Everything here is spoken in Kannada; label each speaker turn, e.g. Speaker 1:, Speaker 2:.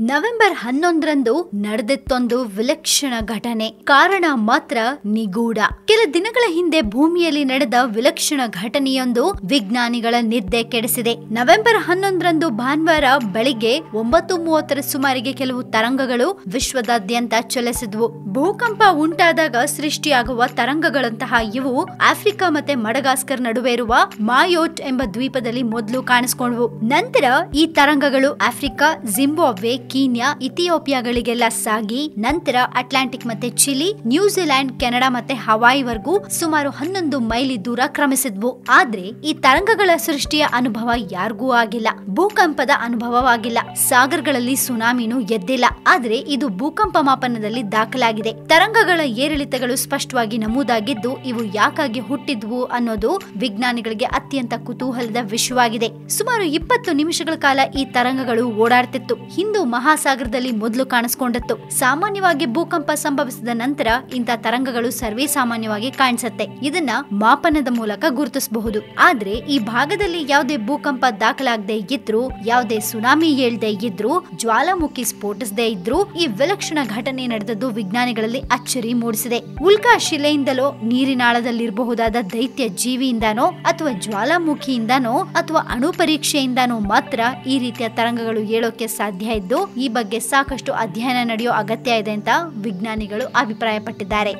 Speaker 1: ನವೆಂಬರ್ ಹನ್ನೊಂದರಂದು ನಡೆದಿತ್ತೊಂದು ವಿಲಕ್ಷಣ ಘಟನೆ. ಕಾರಣ ಮಾತ್ರ ನಿಗೂಢ. ಕೆಲ ದಿನಗಳ ಹಿಂದೆ ಭೂಮಿಯಲ್ಲಿ ನಡೆದ ವಿಲಕ್ಷಣ ಘಟನೆಯೊಂದು ವಿಜ್ಞಾನಿಗಳ ನಿದ್ದೆ ಕೆಡಿಸಿದೆ. ನವೆಂಬರ್ ಹನ್ನೊಂದರಂದು ಭಾನುವಾರ ಬೆಳಿಗ್ಗೆ ಒಂಬತ್ತು ಮೂವತ್ತರ ಸುಮಾರಿಗೆ ಕೆಲವು ತರಂಗಗಳು ವಿಶ್ವದಾದ್ಯಂತ ಚಲಿಸಿದ್ವು. ಭೂಕಂಪ ಉಂಟಾದಾಗ ಸೃಷ್ಟಿಯಾಗುವ ತರಂಗಗಳಂತಹ ಇವು ಆಫ್ರಿಕಾ ಮತ್ತೆ ಮಡಗಾಸ್ಕರ್ ನಡುವೆ ಇರುವ ಮಾಯೋಟ್ ಎಂಬ ದ್ವೀಪದಲ್ಲಿ ಮೊದಲು ಕಾಣಿಸಿಕೊಂಡವು. ನಂತರ ಈ ತರಂಗಗಳು ಆಫ್ರಿಕಾ, ಜಿಂಬಾಬ್ವೆ, ಕೀನ್ಯಾ, ಇಥಿಯೋಪಿಯಾಗಳಿಗೆಲ್ಲ ಸಾಗಿ, ನಂತರ ಅಟ್ಲಾಂಟಿಕ್ ಮತ್ತೆ ಚಿಲಿ ನ್ಯೂಜಿಲೆಂಡ್ ಕೆನಡಾ ಮತ್ತೆ ಹವಾಯಿವರೆಗೂ ಸುಮಾರು ಹನ್ನೊಂದು ಮೈಲಿ ದೂರ ಕ್ರಮಿಸಿದ್ವು. ಆದ್ರೆ ಈ ತರಂಗಗಳ ಸೃಷ್ಟಿಯ ಅನುಭವ ಯಾರಿಗೂ ಆಗಿಲ್ಲ. ಭೂಕಂಪದ ಅನುಭವವಾಗಿಲ್ಲ. ಸಾಗರಗಳಲ್ಲಿ ಸುನಾಮಿನೂ ಎದ್ದಿಲ್ಲ. ಆದ್ರೆ ಇದು ಭೂಕಂಪ ಮಾಪನದಲ್ಲಿ ದಾಖಲಾಗಿದೆ. ತರಂಗಗಳ ಏರಿಳಿತಗಳು ಸ್ಪಷ್ಟವಾಗಿ ನಮೂದಾಗಿದ್ದು, ಇವು ಯಾಕಾಗಿ ಹುಟ್ಟಿದ್ವು ಅನ್ನೋದು ವಿಜ್ಞಾನಿಗಳಿಗೆ ಅತ್ಯಂತ ಕುತೂಹಲದ ವಿಷಯವಾಗಿದೆ. ಸುಮಾರು ಇಪ್ಪತ್ತು ನಿಮಿಷಗಳ ಕಾಲ ಈ ತರಂಗಗಳು ಓಡಾಡ್ತಿತ್ತು. ಹಿಂದೂ ಮಹಾಸಾಗರದಲ್ಲಿ ಮೊದಲು ಕಾಣಿಸಿಕೊಂಡಿತ್ತು. ಸಾಮಾನ್ಯವಾಗಿ ಭೂಕಂಪ ಸಂಭವಿಸಿದ ನಂತರ ಇಂಥ ತರಂಗಗಳು ಸರ್ವೇ ಕಾಣಿಸುತ್ತೆ. ಇದನ್ನ ಮಾಪನದ ಮೂಲಕ ಗುರುತಿಸಬಹುದು. ಆದ್ರೆ ಈ ಭಾಗದಲ್ಲಿ ಯಾವುದೇ ಭೂಕಂಪ ದಾಖಲಾಗದೆ ಇದ್ರು, ಯಾವುದೇ ಸುನಾಮಿ ಏಳ್ದೆ ಇದ್ರು, ಜ್ವಾಲಾಮುಖಿ ಸ್ಫೋಟಿಸದೆ ಇದ್ರು, ಈ ವಿಲಕ್ಷಣ ಘಟನೆ ನಡೆದದ್ದು ವಿಜ್ಞಾನಿಗಳಲ್ಲಿ ಅಚ್ಚರಿ ಮೂಡಿಸಿದೆ. ಉಲ್ಕಾ ಶಿಲೆಯಿಂದಲೋ, ನೀರಿನಾಳದಲ್ಲಿರಬಹುದಾದ ದೈತ್ಯ ಜೀವಿಯಿಂದನೋ, ಅಥವಾ ಜ್ವಾಲಾಮುಖಿಯಿಂದನೋ, ಅಥವಾ ಅಣು ಪರೀಕ್ಷೆಯಿಂದನೋ ಮಾತ್ರ ಈ ರೀತಿಯ ತರಂಗಗಳು ಹೇಳೋಕೆ ಸಾಧ್ಯ ಇದ್ದು, ಈ ಬಗ್ಗೆ ಸಾಕಷ್ಟು ಅಧ್ಯಯನ ನಡೆಯೋ ಅಗತ್ಯ ಇದೆ ಅಂತ ವಿಜ್ಞಾನಿಗಳು ಅಭಿಪ್ರಾಯಪಟ್ಟಿದ್ದಾರೆ.